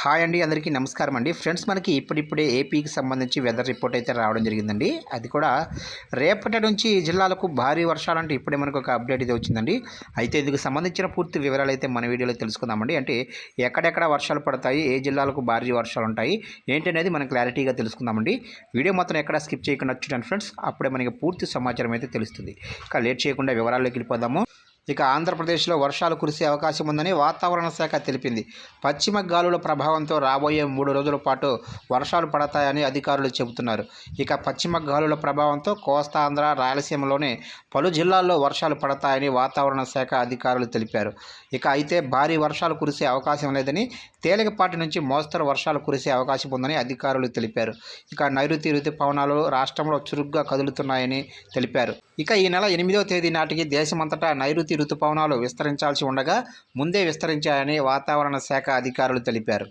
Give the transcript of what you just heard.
Hi అండి అందరికీ నమస్కారం అండి. ఫ్రెండ్స్ మనకి ఇప్పుడిప్పుడే ఏపీకి సంబంధించి వెదర్ రిపోర్ట్ అయితే రావడం జరిగిందండి. అది కూడా రేపటి నుంచి జిల్లాలకు భారీ వర్షాలంటే ఇప్పుడే మనకు ఒక అప్డేట్ అయితే వచ్చిందండి. అయితే ఇందుకు సంబంధించిన పూర్తి వివరాలు అయితే మన వీడియోలో తెలుసుకుందామండి. అంటే ఎక్కడెక్కడ వర్షాలు పడతాయి ఏ జిల్లాలకు భారీ వర్షాలు ఉంటాయి ఏంటనేది మనం క్లారిటీగా తెలుసుకుందామండి. వీడియో మొత్తం ఎక్కడ స్కిప్ చేయకుండా చూడండి ఫ్రెండ్స్. అప్పుడే మనకి పూర్తి సమాచారం అయితే తెలుస్తుంది. ఇక లేట్ చేయకుండా వివరాల్లోకి వెళ్ళిపోదాము. ఇక ఆంధ్రప్రదేశ్లో వర్షాలు కురిసే అవకాశం ఉందని వాతావరణ శాఖ తెలిపింది. పశ్చిమ గాలుల ప్రభావంతో రాబోయే మూడు రోజుల పాటు వర్షాలు పడతాయని అధికారులు చెబుతున్నారు. ఇక పశ్చిమ గాలుల ప్రభావంతో కోస్తాంధ్ర రాయలసీమలోనే పలు జిల్లాల్లో వర్షాలు పడతాయని వాతావరణ శాఖ అధికారులు తెలిపారు. ఇక అయితే భారీ వర్షాలు కురిసే అవకాశం లేదని తేలికపాటి నుంచి మోస్తరు వర్షాలు కురిసే అవకాశం ఉందని అధికారులు తెలిపారు. ఇక నైరుతి ఋతుపవనాలు రాష్ట్రంలో చురుగ్గా కదులుతున్నాయని తెలిపారు. ఇక ఈ నెల ఎనిమిదవ తేదీ నాటికి దేశమంతటా నైరుతి రుతుపవనాలు విస్తరించాల్సి ఉండగా ముందే విస్తరించాయని వాతావరణ శాఖ అధికారులు తెలిపారు.